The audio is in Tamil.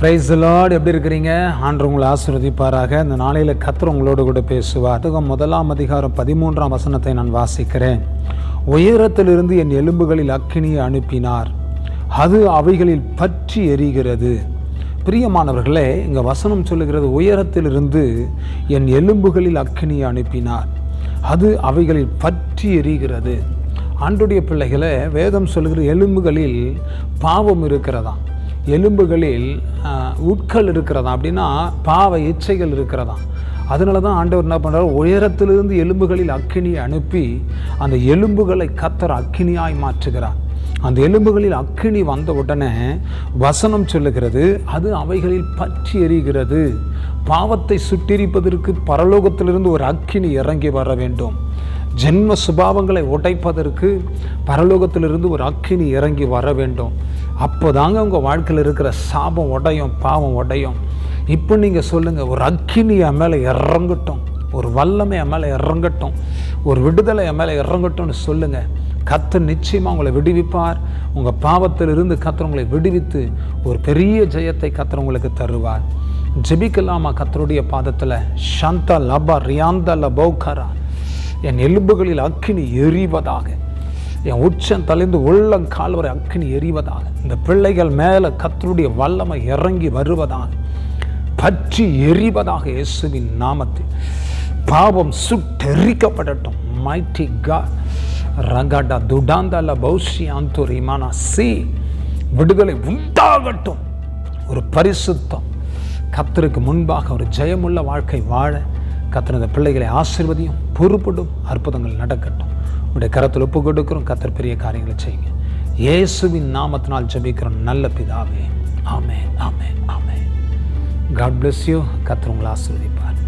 பிரைஸ் லார்டு எப்படி இருக்கிறீங்க? ஆண்டு உங்களை ஆசீர்வதிப்பாராக. இந்த நாளையில் கத்தர் உங்களோடு கூட பேசுவார். அதுவும் முதலாம் அதிகாரம் பதிமூன்றாம் வசனத்தை நான் வாசிக்கிறேன். உயரத்திலிருந்து என் எலும்புகளில் அக்கினியை அனுப்பினார். அது அவைகளில் பற்றி எரிகிறது. பிரியமானவர்களே இங்கே வசனம் சொல்லுகிறது உயரத்திலிருந்து என் எலும்புகளில் அக்கினியை அனுப்பினார். அது அவைகளில் பற்றி எரிகிறது. ஆண்டுடைய பிள்ளைகளை வேதம் சொல்கிற எலும்புகளில் பாவம் இருக்கிறதாம். எலும்புகளில் உட்கள் இருக்கிறதா அப்படின்னா பாவ இச்சைகள் இருக்கிறதா அதனால தான் ஆண்டவர் என்ன பண்ணுறாரு உயரத்திலிருந்து எலும்புகளில் அக்கினியை அனுப்பி அந்த எலும்புகளை கத்தர் அக்கினியாய் மாற்றுகிறார். அந்த எலும்புகளில் அக்கினி வந்த உடனே வசனம் சொல்லுகிறது அது அவைகளில் பற்றி எரிகிறது. பாவத்தை சுட்டிரிப்பதற்கு பரலோகத்திலிருந்து ஒரு அக்கினி இறங்கி வர வேண்டும். ஜென்ம சுபாவங்களை உடைப்பதற்கு பரலோகத்திலிருந்து ஒரு அக்கினி இறங்கி வர வேண்டும். அப்போதாங்க உங்கள் வாழ்க்கையில் இருக்கிற சாபம் உடையும் பாவம் உடையும். இப்போ நீங்கள் சொல்லுங்கள் ஒரு அக்கினி என் மேலே இறங்கட்டும் ஒரு வல்லமை என் மேலே இறங்கட்டும் ஒரு விடுதலை என் மேலே இறங்கட்டும்னு சொல்லுங்கள் கத்து நிச்சயமாக உங்களை விடுவிப்பார். உங்கள் பாவத்திலிருந்து கத்தர் உங்களை விடுவித்து ஒரு பெரிய ஜெயத்தை கத்தர் உங்களுக்கு தருவார். ஜெபிக்கலாமா கத்தருடைய பாதத்தில்? சாந்தா லபா ரியாந்தா லபௌகரா. என் எலும்புகளில் அக்கினி எரிவதாக. என் உச்சம் தலைந்து உள்ளம் கால்வரை அக்கினி எறிவதாக இந்த பிள்ளைகள் மேலே கத்தருடைய வல்லமை இறங்கி வருவதாக பற்றி எரிவதாக இயேசுவின் நாமத்தில். பாவம் சுட்டெரிக்கப்படட்டும். மைட்டி கா ரகடா துடாந்தல பௌஷி அந்தோரிமானா சி. விடுதலை உண்டாகட்டும். ஒரு பரிசுத்தம். கத்தருக்கு முன்பாக ஒரு ஜெயமுள்ள வாழ்க்கை வாழ கத்தனது பிள்ளைகளை ஆசிர்வதியும் பொறுப்படும் அற்புதங்கள் நடக்கட்டும். உடைய கரத்தில் ஒப்பு கொடுக்கிறோம். கத்தர் பெரிய காரியங்களை செய்யுங்க. இயேசுவின் நாமத்தினால் ஜபிக்கிறோம். நல்ல பிதாவே. ஆமே ஆமே ஆமே காட் பிளஸ் யூ கத்தர் உங்களை ஆசீர்வதிப்பார்.